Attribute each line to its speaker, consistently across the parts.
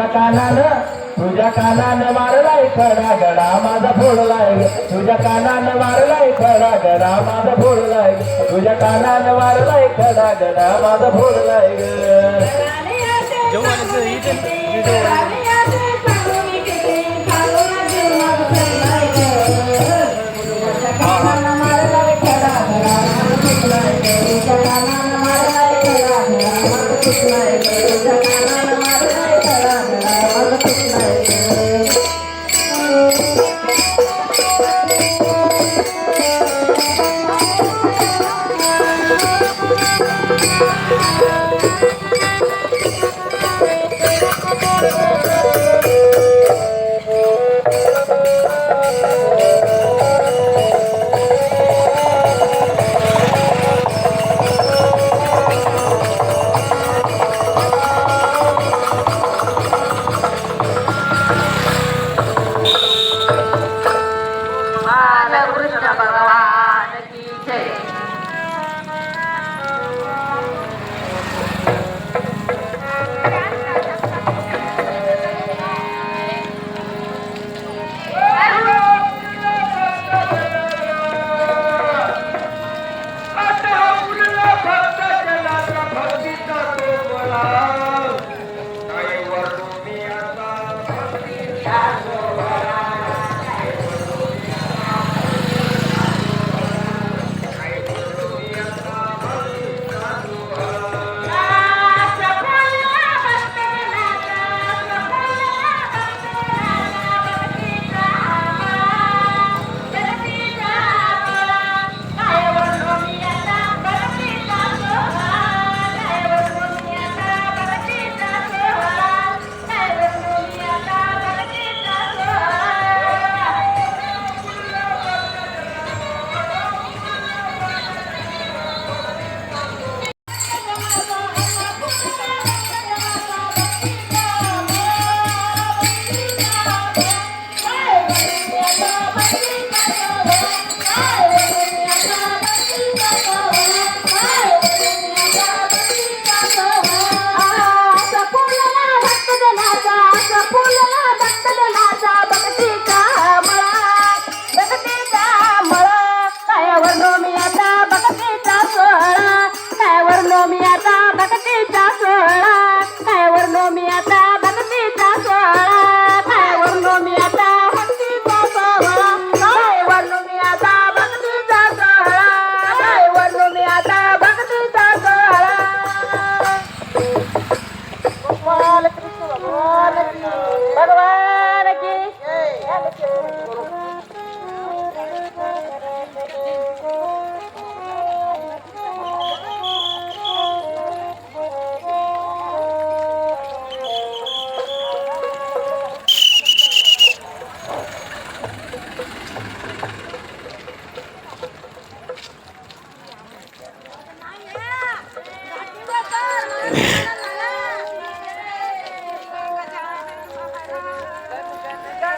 Speaker 1: तुझ्या कानानं तुझ्या कानानं मारलाय खडा गडा माझा फोडलाय. तुझ्या कानानं मारलाय खडा गडा माझा फोडलाय. तुझ्या कानानं मारलाय खडा गडा माझा फोडलाय. ग
Speaker 2: Thank you.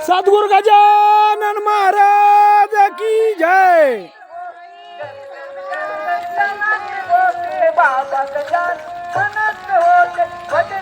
Speaker 3: सद्गुरु गजानन महाराज की जय।
Speaker 1: बाबा गजान होते